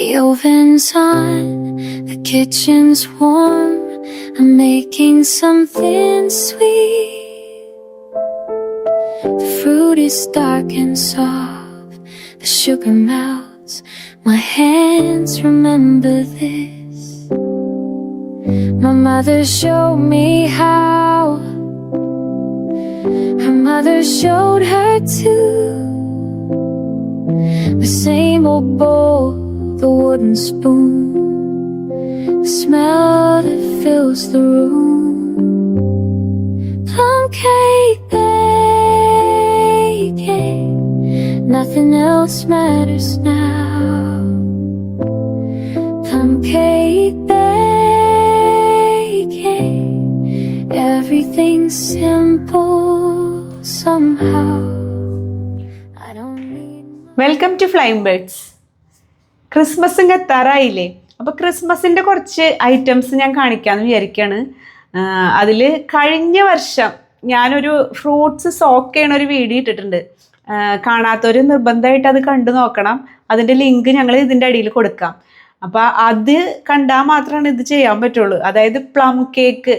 The oven's on, the kitchen's warm. I'm making something sweet. The fruit is dark and soft, the sugar melts. My hands remember this. My mother showed me how. Her mother showed her too. The same old bowl, the wooden spoon, the smell that fills the room. Plum cake baking, nothing else matters now. Plum cake baking, everything's simple somehow. I don't need. Welcome to Flying Birds. ക്രിസ്മസും എത്താറായില്ലേ അപ്പോൾ ക്രിസ്മസിന്റെ കുറച്ച് items ഞാൻ കാണിക്കാമെന്ന് വിചാരിക്കുകയാണ് അതിൽ കഴിഞ്ഞ വർഷം ഞാനൊരു ഫ്രൂട്ട്സ് സോക്ക് ചെയ്യണ ഒരു വീഡിയോ ഇട്ടിട്ടുണ്ട്. കാണാത്ത കാണാത്തവർ നിർബന്ധമായിട്ട് അത് കണ്ടു നോക്കണം. അതിന്റെ ലിങ്ക് ഞങ്ങൾ ഇതിന്റെ അടിയിൽ കൊടുക്കാം. അപ്പോൾ അത് കണ്ടാൽ മാത്രമാണ് ഇത് ചെയ്യാൻ പറ്റുള്ളൂ. അതായത് പ്ലം കേക്ക്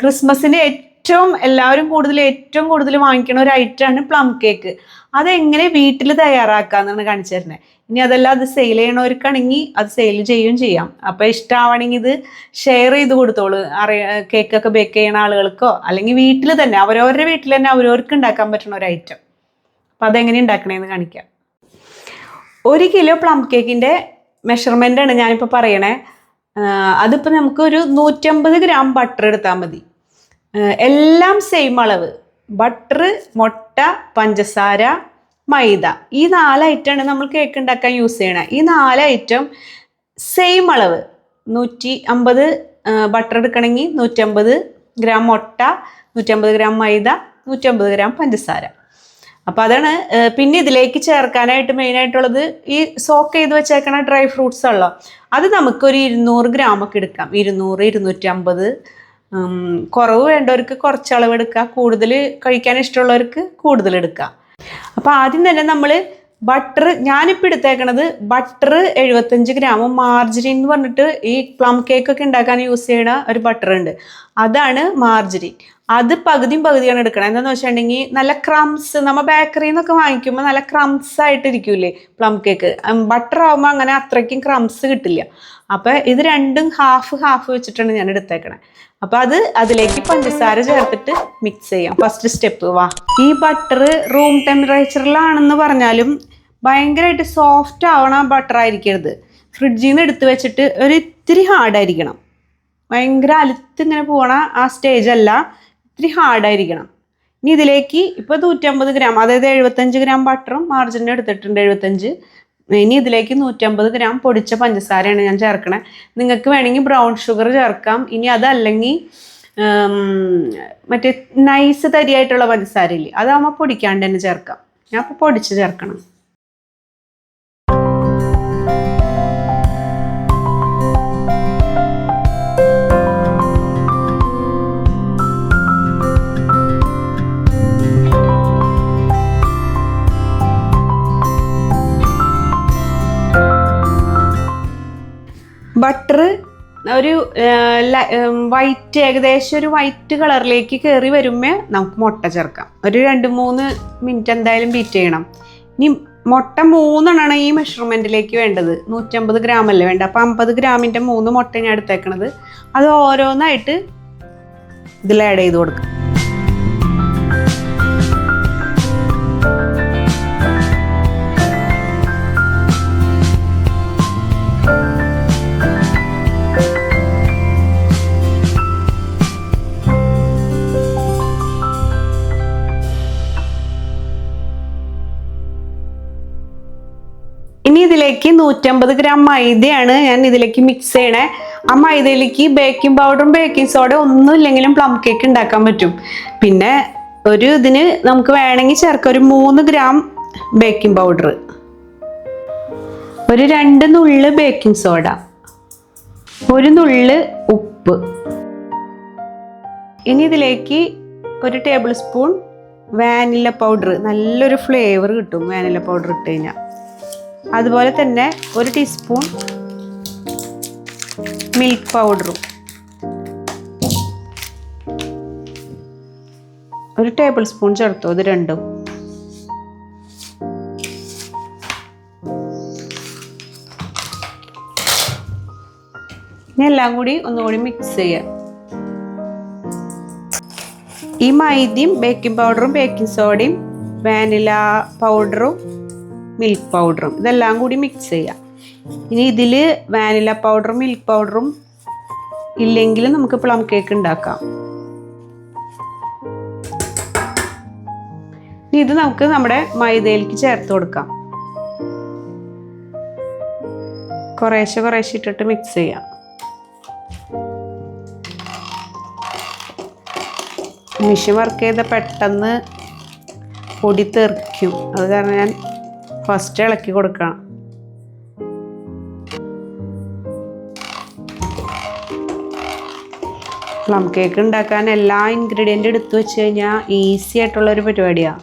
ക്രിസ്മസിന് ഏറ്റവും എല്ലാവരും കൂടുതൽ ഏറ്റവും കൂടുതൽ വാങ്ങിക്കുന്ന ഒരു ഐറ്റമാണ് പ്ലം കേക്ക് അതെങ്ങനെ വീട്ടിൽ തയ്യാറാക്കാന്നാണ് കാണിച്ചു തരുന്നത് ഇനി അതല്ല അത് സെയിൽ ചെയ്യണവർക്കാണെങ്കിൽ അത് സെയിൽ ചെയ്യുകയും ചെയ്യാം. അപ്പോൾ ഇഷ്ടമാവണമെങ്കിൽ ഇത് ഷെയർ ചെയ്ത് കൊടുത്തോളൂ. അറിയ കേക്കൊക്കെ ബേക്ക് ചെയ്യണ ആളുകൾക്കോ അല്ലെങ്കിൽ വീട്ടിൽ തന്നെ അവരവരുടെ വീട്ടിൽ തന്നെ അവരവർക്ക് ഉണ്ടാക്കാൻ പറ്റുന്ന ഒരു ഐറ്റം അപ്പോൾ അതെങ്ങനെ ഉണ്ടാക്കണേന്ന് കാണിക്കാം. ഒരു കിലോ പ്ലം കേക്കിന്റെ മെഷർമെന്റാണ് ഞാനിപ്പോൾ പറയണേ. ആഹ് നമുക്ക് ഒരു നൂറ്റമ്പത് ഗ്രാം ബട്ടർ എടുത്താൽ മതി. എല്ലാം സെയിം അളവ്. ബട്ടർ മുട്ട പഞ്ചസാര മൈദ. ഈ നാല് ഐറ്റമാണ് നമ്മൾ കേക്ക് ഉണ്ടാക്കാൻ യൂസ് ചെയ്യണത് ഈ നാല് ഐറ്റം സെയിം അളവ്. നൂറ്റി അമ്പത് ബട്ടർ എടുക്കണമെങ്കിൽ നൂറ്റമ്പത് ഗ്രാം മുട്ട നൂറ്റമ്പത് ഗ്രാം മൈദ നൂറ്റമ്പത് ഗ്രാം പഞ്ചസാര. അപ്പം അതാണ് പിന്നെ ഇതിലേക്ക് ചേർക്കാനായിട്ട് മെയിനായിട്ടുള്ളത് ഈ സോക്ക് ചെയ്ത് വെച്ചേക്കണ ഡ്രൈ ഫ്രൂട്ട്സ് ഉള്ളോ. അത് നമുക്കൊരു ഇരുന്നൂറ് ഗ്രാമൊക്കെ എടുക്കാം. ഇരുന്നൂറ് ഇരുന്നൂറ്റമ്പത് കുറവ് വേണ്ടവർക്ക് കുറച്ച് അളവ് എടുക്കുക കൂടുതൽ കഴിക്കാൻ ഇഷ്ടമുള്ളവർക്ക് കൂടുതൽ എടുക്കുക. അപ്പോൾ ആദ്യം തന്നെ നമ്മൾ ബട്ടർ ഞാനിപ്പോൾ എടുത്തേക്കണത് ബട്ടർ എഴുപത്തഞ്ച് ഗ്രാമും മാർജറിൻ എന്ന് പറഞ്ഞിട്ട് ഈ പ്ലം കേക്ക് ഒക്കെ ഉണ്ടാക്കാൻ യൂസ് ചെയ്യുന്ന ഒരു ബട്ടർ ഉണ്ട്. അതാണ് മാർജറിൻ അത് പകുതിയും പകുതിയാണ് എടുക്കണം. എന്താണെന്ന് വെച്ചിട്ടുണ്ടെങ്കിൽ നല്ല ക്രംസ് നമ്മൾ ബേക്കറിയിൽ നിന്നൊക്കെ വാങ്ങിക്കുമ്പോൾ നല്ല ക്രംസ് ആയിട്ട് ഇരിക്കൂലേ പ്ലം കേക്ക് ബട്ടർ ആകുമ്പോൾ അങ്ങനെ അത്രയ്ക്കും ക്രംസ് കിട്ടില്ല. അപ്പോൾ ഇത് രണ്ടും ഹാഫ് ഹാഫ് വെച്ചിട്ടാണ് ഞാൻ എടുത്തേക്കണേ. അപ്പോൾ അത് അതിലേക്ക് പഞ്ചസാര ചേർത്തിട്ട് മിക്സ് ചെയ്യാം. ഫസ്റ്റ് സ്റ്റെപ്പ് വാ. ഈ ബട്ടർ റൂം ടെമ്പറേച്ചറിലാണെന്ന് പറഞ്ഞാലും ഭയങ്കരമായിട്ട് സോഫ്റ്റ് ആവണം ബട്ടർ ആയിരിക്കരുത്. ഫ്രിഡ്ജിൽ നിന്ന് എടുത്ത് വെച്ചിട്ട് ഒരു ഇത്തിരി ഹാർഡായിരിക്കണം ഭയങ്കര അലുത്ത് ഇങ്ങനെ പോണ ആ സ്റ്റേജ് അല്ല. ഇത്തിരി ഹാർഡായിരിക്കണം ഇനി ഇതിലേക്ക് ഇപ്പോൾ നൂറ്റമ്പത് ഗ്രാം അതായത് എഴുപത്തഞ്ച് ഗ്രാം ബട്ടറും മാർജിനും എടുത്തിട്ടുണ്ട് എഴുപത്തഞ്ച്. ഇനി ഇതിലേക്ക് നൂറ്റമ്പത് ഗ്രാം പൊടിച്ച പഞ്ചസാരയാണ് ഞാൻ ചേർക്കണേ. നിങ്ങൾക്ക് വേണമെങ്കിൽ ബ്രൗൺ ഷുഗർ ചേർക്കാം. ഇനി അതല്ലെങ്കിൽ മറ്റേ നൈസ് തരിയായിട്ടുള്ള പഞ്ചസാര ഇല്ലേ അതാകുമ്പോൾ പൊടിക്കാണ്ട് തന്നെ ചേർക്കാം. ഞാൻ അപ്പോൾ പൊടിച്ച് ചേർക്കണം. ഒരു വൈറ്റ് ഏകദേശം ഒരു വൈറ്റ് കളറിലേക്ക് കയറി വരുമ്പോൾ നമുക്ക് മുട്ട ചേർക്കാം. ഒരു രണ്ട് മൂന്ന് മിനിറ്റ് എന്തായാലും ബീറ്റ് ചെയ്യണം. ഇനി മുട്ട മൂന്നെണ്ണമാണ് ഈ മെഷർമെന്റിലേക്ക് വേണ്ടത്. നൂറ്റമ്പത് ഗ്രാം അല്ലേ വേണ്ട അപ്പം അമ്പത് ഗ്രാമിന്റെ മൂന്ന് മുട്ട ഞാൻ എടുത്തേക്കണത്. അത് ഓരോന്നായിട്ട് ഇതിൽ ആഡ് ചെയ്ത് കൊടുക്കാം. ഇതിലേക്ക് നൂറ്റമ്പത് ഗ്രാം മൈദയാണ് ഞാൻ ഇതിലേക്ക് മിക്സ് ചെയ്യണേ. ആ മൈദയിലേക്ക് ബേക്കിംഗ് പൗഡറും ബേക്കിംഗ് സോഡ ഒന്നും ഇല്ലെങ്കിലും പ്ലം കേക്ക് ഉണ്ടാക്കാൻ പറ്റും. പിന്നെ ഒരു ഇതിന് നമുക്ക് വേണമെങ്കിൽ ചേർക്കാം. ഒരു മൂന്ന് ഗ്രാം ബേക്കിംഗ് പൗഡർ ഒരു രണ്ട് നുള്ള് ബേക്കിംഗ് സോഡ ഒരു നുള്ള് ഉപ്പ്. ഇനി ഇതിലേക്ക് ഒരു ടേബിൾ സ്പൂൺ വാനില പൗഡർ നല്ലൊരു ഫ്ലേവർ കിട്ടും വാനില പൗഡർ ഇട്ട് കഴിഞ്ഞാൽ അതുപോലെ തന്നെ ഒരു ടീസ്പൂൺ മിൽക്ക് പൗഡറും ഒരു ടേബിൾ സ്പൂൺ ചേർത്തു ഇത് രണ്ടും. ഇനി എല്ലാം കൂടി ഒന്നുകൂടി മിക്സ് ചെയ്യാം. ഈ മൈദയും ബേക്കിംഗ് പൗഡറും ബേക്കിംഗ് സോഡയും വാനില പൗഡറും മിൽക്ക് പൗഡറും ഇതെല്ലാം കൂടി മിക്സ് ചെയ്യാം. ഇനി ഇതിൽ വാനില പൗഡറും മിൽക്ക് പൗഡറും ഇല്ലെങ്കിൽ നമുക്ക് പ്ലം കേക്ക് ഉണ്ടാക്കാം ഇനി ഇത് നമുക്ക് നമ്മുടെ മൈദയിലേക്ക് ചേർത്ത് കൊടുക്കാം. കുറേശ്ശെ കുറേശ്ശെ ഇട്ടിട്ട് മിക്സ് ചെയ്യാം. മിഷൻ വർക്ക് ചെയ്ത പെട്ടെന്ന് പൊടി തെറിക്കും. അത് കാരണം ഞാൻ ഫസ്റ്റ് ഇളക്കി കൊടുക്കണം. പ്ലം കേക്ക് ഉണ്ടാക്കാൻ എല്ലാ ഇൻഗ്രീഡിയന്റ് എടുത്തു വെച്ച് കഴിഞ്ഞാൽ ഈസി ആയിട്ടുള്ളൊരു പരിപാടിയാണ്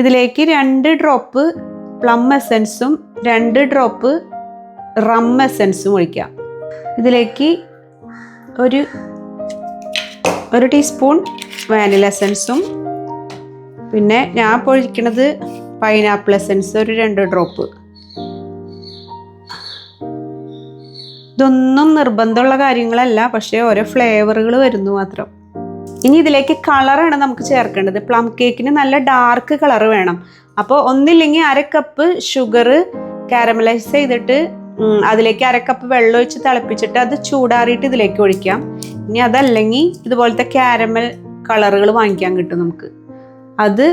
ഇതിലേക്ക് രണ്ട് ഡ്രോപ്പ് പ്ലം എസൻസും രണ്ട് ഡ്രോപ്പ് റം എസൻസും ഒഴിക്കാം. ഇതിലേക്ക് ഒരു ഒരു ടീസ്പൂൺ വാനില എസൻസും പിന്നെ ഞാൻ ഇപ്പോൾ പൈനാപ്പിൾ എസൻസ് ഒരു രണ്ട് ഡ്രോപ്പ് ഇതൊന്നും നിർബന്ധമുള്ള കാര്യങ്ങളല്ല പക്ഷേ ഓരോ ഫ്ലേവറുകൾ വരുന്നു മാത്രം. ഇനി ഇതിലേക്ക് കളറാണ് നമുക്ക് ചേർക്കേണ്ടത്. പ്ലം കേക്കിന് നല്ല ഡാർക്ക് കളർ വേണം. അപ്പോൾ ഒന്നില്ലെങ്കിൽ അര കപ്പ് ഷുഗർ കാരമലൈസ് ചെയ്തിട്ട് അതിലേക്ക് അര കപ്പ് വെള്ളം ഒഴിച്ച് തിളപ്പിച്ചിട്ട് അത് ചൂടാറിയിട്ട് ഇതിലേക്ക് ഒഴിക്കാം. ഇനി അതല്ലെങ്കിൽ ഇതുപോലത്തെ കാരമൽ കളറുകൾ വാങ്ങിക്കാൻ കിട്ടും നമുക്ക്. അത്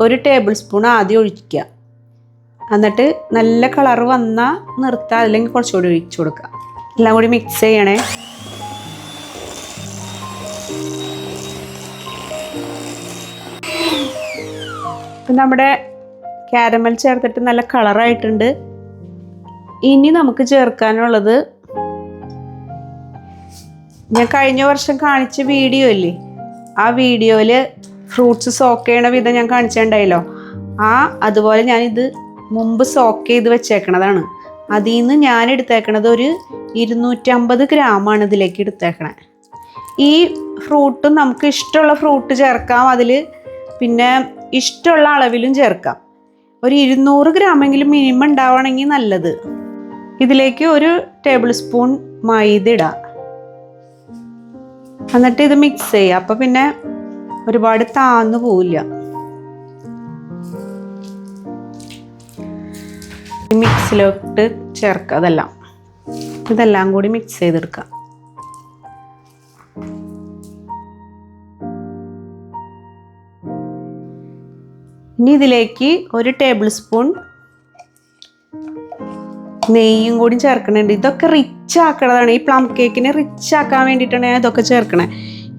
ഒരു ടേബിൾ സ്പൂൺ ആദ്യം ഒഴിക്കുക. എന്നിട്ട് നല്ല കളർ വന്നാൽ നിർത്താം അല്ലെങ്കിൽ കുറച്ചുകൂടി ഒഴിച്ചു കൊടുക്കുക. എല്ലാം കൂടി മിക്സ് ചെയ്യണേ. ഇപ്പം നമ്മുടെ കാരമൽ ചേർത്തിട്ട് നല്ല കളറായിട്ടുണ്ട് ഇനി നമുക്ക് ചേർക്കാനുള്ളത് ഞാൻ കഴിഞ്ഞ വർഷം കാണിച്ച വീഡിയോ ഇല്ലേ? ആ വീഡിയോയിൽ ഫ്രൂട്ട്സ് സോക്ക് ചെയ്യണ വിധം ഞാൻ കാണിച്ചിട്ടുണ്ടായല്ലോ. ആ അതുപോലെ ഞാനിത് മുമ്പ് സോക്ക് ചെയ്ത് വെച്ചേക്കണതാണ്. അതിൽ നിന്ന് ഞാൻ എടുത്തേക്കണത് ഒരു ഇരുന്നൂറ്റമ്പത് ഗ്രാമാണ് ഇതിലേക്ക് എടുത്തേക്കണേ. ഈ ഫ്രൂട്ടും നമുക്ക് ഇഷ്ടമുള്ള ഫ്രൂട്ട് ചേർക്കാം അതിൽ പിന്നെ ഇഷ്ടമുള്ള അളവിലും ചേർക്കാം. ഒരു ഇരുന്നൂറ് ഗ്രാമെങ്കിലും മിനിമം ഉണ്ടാവണമെങ്കിൽ നല്ലത്. ഇതിലേക്ക് ഒരു ടേബിൾ സ്പൂൺ മൈദ ഇടാം. എന്നിട്ട് ഇത് മിക്സ് ചെയ്യുക അപ്പോൾ പിന്നെ ഒരുപാട് താന്നു പോവില്ല. മിക്സിലോട്ട് ചേർക്കുക അതെല്ലാം. ഇതെല്ലാം കൂടി മിക്സ് ചെയ്തെടുക്കാം. ഇനി ഇതിലേക്ക് ഒരു ടേബിൾ സ്പൂൺ നെയ്യും കൂടി ചേർക്കണുണ്ട്. ഇതൊക്കെ റിച്ച് ആക്കണതാണ്. ഈ പ്ലം കേക്കിനെ റിച്ച് ആക്കാൻ വേണ്ടിയിട്ടാണ് ഞാൻ ഇതൊക്കെ ചേർക്കണേ.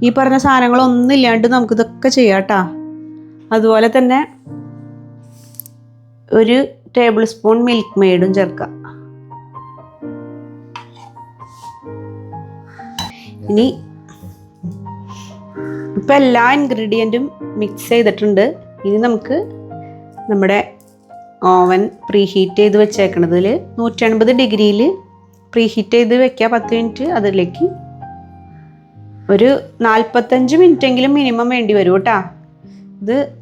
ഈ പറഞ്ഞ സാധനങ്ങളൊന്നും ഇല്ലാണ്ട് നമുക്ക് ഇതൊക്കെ ചെയ്യാം കേട്ടോ അതുപോലെ തന്നെ ഒരു ടേബിൾ സ്പൂൺ മിൽക്ക് മെയ്ഡും ചേർക്കാം. ഇനി ഇപ്പം എല്ലാ ഇൻഗ്രീഡിയന്റും മിക്സ് ചെയ്തിട്ടുണ്ട്. ഇനി നമുക്ക് നമ്മുടെ ഓവൻ പ്രീ ഹീറ്റ് ചെയ്ത് വെച്ചേക്കണതിൽ നൂറ്റൻപത് ഡിഗ്രിയിൽ പ്രീ ഹീറ്റ് ചെയ്ത് വെക്കുക പത്ത് മിനിറ്റ് അതിലേക്ക്. ഒരു നാൽപ്പത്തഞ്ച് മിനിറ്റ് എങ്കിലും മിനിമം വേണ്ടി വരും കേട്ടോ. ഇത്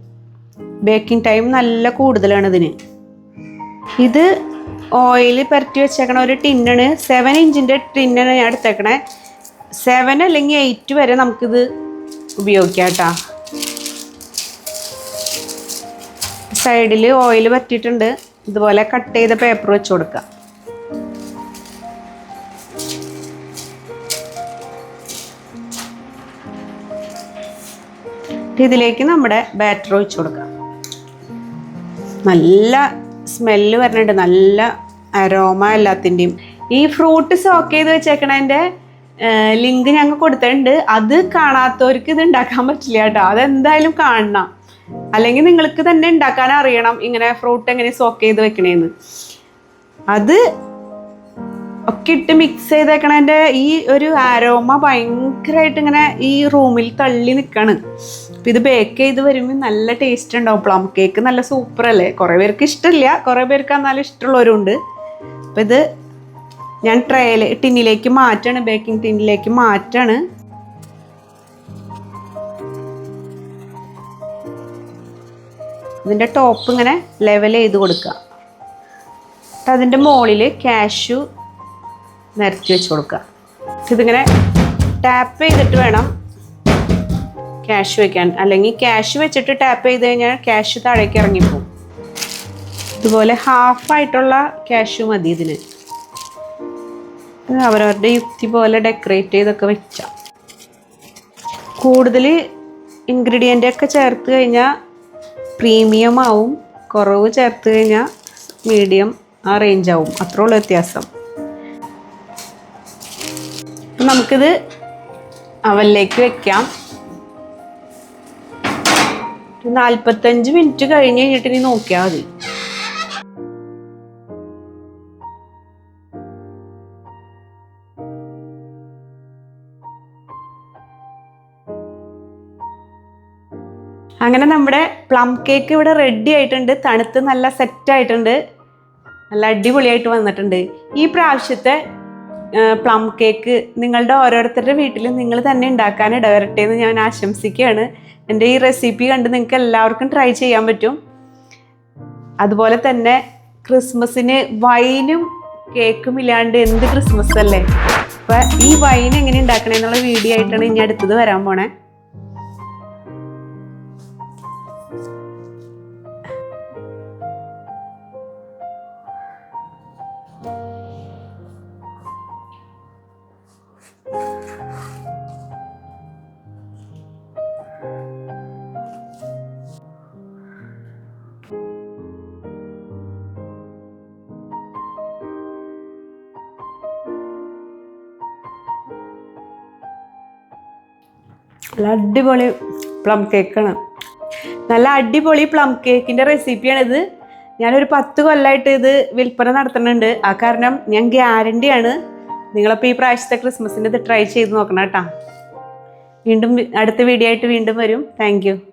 ബേക്കിംഗ് ടൈം നല്ല കൂടുതലാണ് ഇതിന്. ഇത് ഓയിൽ പരട്ടി വെച്ചേക്കണ ഒരു ടിന്നാണ് സെവൻ ഇഞ്ചിന്റെ ടിന്നാണ് ഞാൻ എടുത്തേക്കണേ. സെവൻ അല്ലെങ്കിൽ എയ്റ്റ് വരെ നമുക്കിത് ഉപയോഗിക്കാം കേട്ടോ. സൈഡിൽ ഓയിൽ പറ്റിയിട്ടുണ്ട് ഇതുപോലെ കട്ട് ചെയ്ത പേപ്പർ വെച്ച് കൊടുക്കുക ഇതിലേക്ക് നമ്മുടെ ബാറ്റർ ഒഴിച്ചു കൊടുക്കാം. നല്ല സ്മെല്ല് വരുന്നുണ്ട്. നല്ല അരോമ എല്ലാത്തിന്റെയും ഈ ഫ്രൂട്ട് സോക്ക് ചെയ്ത് വെച്ചേക്കണതിന്റെ ലിങ്ക് ഞങ്ങൾ കൊടുത്തിട്ടുണ്ട്. അത് കാണാത്തവർക്ക് ഇത് ഉണ്ടാക്കാൻ പറ്റില്ല കേട്ടോ. അതെന്തായാലും കാണണം. അല്ലെങ്കിൽ നിങ്ങൾക്ക് തന്നെ ഉണ്ടാക്കാൻ അറിയണം ഇങ്ങനെ ഫ്രൂട്ട് എങ്ങനെ സോക്ക് ചെയ്ത് വെക്കണേന്ന്. അത് ഒക്കെ ഇട്ട് മിക്സ് ചെയ്തേക്കണതിന്റെ ഈ ഒരു ആരോമ ഭയങ്കരമായിട്ട് ഇങ്ങനെ ഈ റൂമിൽ തള്ളി നിൽക്കാണ് അപ്പം ഇത് ബേക്ക് ചെയ്ത് വരുമ്പോൾ നല്ല ടേസ്റ്റ് ഉണ്ടാവും. പ്ലം കേക്ക് നല്ല സൂപ്പർ അല്ലേ? കുറേ പേർക്ക് ഇഷ്ടമില്ല കുറേ പേർക്ക് എന്നാലും ഇഷ്ടമുള്ളവരുണ്ട്. അപ്പം ഇത് ഞാൻ ട്രേയിൽ ടിന്നിലേക്ക് മാറ്റാണ്. ബേക്കിംഗ് ടിന്നിലേക്ക് മാറ്റാണ്. ഇതിന്റെ ടോപ്പ് ഇങ്ങനെ ലെവൽ ചെയ്ത് കൊടുക്കുക. എന്നിട്ട് അതിന്റെ മുകളിൽ ക്യാഷു നിരത്തി വെച്ച് കൊടുക്കുക. ഇതിങ്ങനെ ടാപ്പ് ചെയ്തിട്ട് വേണം ക്യാഷ് വെക്കാൻ. അല്ലെങ്കിൽ ക്യാഷ് വെച്ചിട്ട് ടാപ്പ് ചെയ്ത് കഴിഞ്ഞാൽ ക്യാഷ് താഴേക്ക് ഇറങ്ങിപ്പോവും. ഇതുപോലെ ഹാഫായിട്ടുള്ള ക്യാഷ് മതി ഇതിന്. ഇത് അവരവരുടെ യുക്തി പോലെ ഡെക്കറേറ്റ് ചെയ്തൊക്കെ വെച്ചാൽ കൂടുതൽ ഇൻഗ്രീഡിയന്റ് ഒക്കെ ചേർത്ത് കഴിഞ്ഞാൽ പ്രീമിയം ആവും കുറവ് ചേർത്ത് കഴിഞ്ഞാൽ മീഡിയം ആ റേഞ്ച് ആവും. അത്രേ ഉള്ളൂ വ്യത്യാസം. അപ്പം നമുക്കിത് അവലിലേക്ക് വെക്കാം. നാൽപ്പത്തഞ്ച് മിനിറ്റ് കഴിഞ്ഞ് കഴിഞ്ഞിട്ട് ഇനി നോക്കിയാൽ മതി. അങ്ങനെ നമ്മുടെ പ്ലം കേക്ക് ഇവിടെ റെഡി ആയിട്ടുണ്ട്. തണുത്ത് നല്ല സെറ്റ് ആയിട്ടുണ്ട്. നല്ല അടിപൊളിയായിട്ട് വന്നിട്ടുണ്ട്. ഈ പ്രാവശ്യത്തെ പ്ലം കേക്ക് നിങ്ങളുടെ ഓരോരുത്തരുടെ വീട്ടിൽ നിങ്ങൾ തന്നെ ഉണ്ടാക്കാൻ ഇടവരട്ടെ എന്ന് ഞാൻ ആശംസിക്കുകയാണ്. എന്റെ ഈ റെസിപ്പി കണ്ട് നിങ്ങൾക്ക് എല്ലാവർക്കും ട്രൈ ചെയ്യാൻ പറ്റും. അതുപോലെ തന്നെ ക്രിസ്മസിന് വൈനും കേക്കും ഇല്ലാണ്ട് എന്ത് ക്രിസ്മസ് അല്ലേ? അപ്പം ഈ വൈൻ എങ്ങനെ ഉണ്ടാക്കണമെന്നുള്ള വീഡിയോ ആയിട്ടാണ് ഇനി അടുത്തത് വരാൻ പോണേ. നല്ല അടിപൊളി പ്ലം കേക്കാണ് നല്ല അടിപൊളി പ്ലം കേക്കിന്റെ റെസിപ്പിയാണിത് ഞാനൊരു പത്ത് കൊല്ലമായിട്ട് ഇത് വിൽപ്പന നടത്തുന്നുണ്ട്. ആ കാരണം ഞാൻ ഗ്യാരണ്ടിയാണ് നിങ്ങളപ്പോൾ ഈ പ്രാവശ്യത്തെ ക്രിസ്മസിന്റെ ഇത് ട്രൈ ചെയ്ത് നോക്കണം കേട്ടോ. വീണ്ടും അടുത്ത വീഡിയോ ആയിട്ട് വീണ്ടും വരും. താങ്ക്